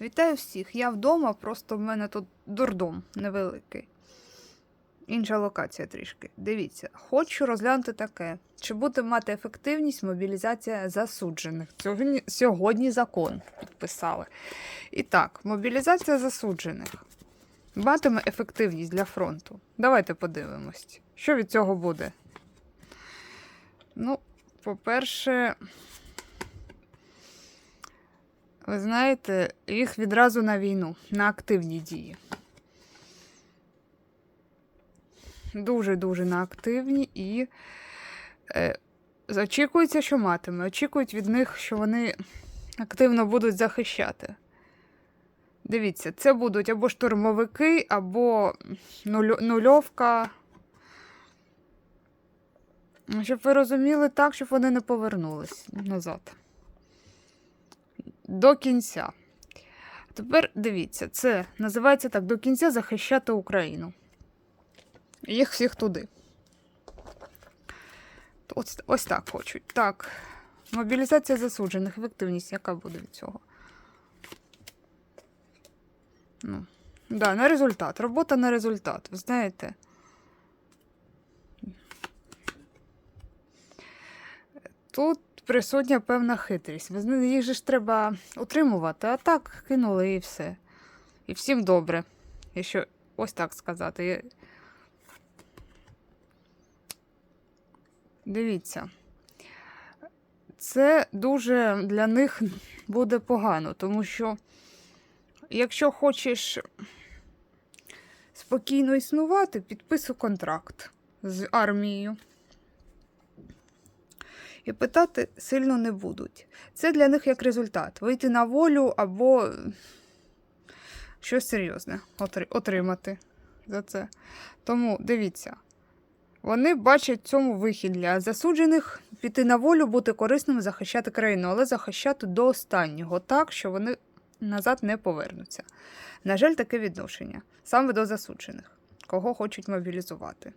Вітаю всіх! Я вдома, просто в мене тут дурдом невеликий. Інша локація трішки. Дивіться, хочу розглянути таке. Чи буде мати ефективність мобілізація засуджених? Сьогодні, сьогодні закон підписали. І так, мобілізація засуджених матиме ефективність для фронту. Давайте подивимось, що від цього буде. Ну, по-перше, ви знаєте, їх відразу на війну, на активні дії. Дуже-дуже на активні і е, очікується, що матиме. Очікують від них, що вони активно будуть захищати. Дивіться, це будуть або штурмовики, або нуль- нульовка. Щоб ви розуміли так, щоб вони не повернулись назад. До кінця. Тепер дивіться, це називається так: до кінця захищати Україну. Їх всіх туди. Ось, ось так хочуть. Так. Мобілізація засуджених, ефективність, яка буде від цього? Ну, да, на результат. Робота на результат. Ви знаєте. Тут присутня певна хитрість. Ви їх же ж треба утримувати, а так кинули і все. І всім добре. Якщо ось так сказати. Дивіться. Це дуже для них буде погано, тому що якщо хочеш спокійно існувати, підписуй контракт з армією. І питати сильно не будуть. Це для них як результат: вийти на волю або щось серйозне отримати за це. Тому дивіться, вони бачать цьому вихід для засуджених піти на волю, бути корисним, захищати країну, але захищати до останнього, так, що вони назад не повернуться. На жаль, таке відношення саме до засуджених, кого хочуть мобілізувати.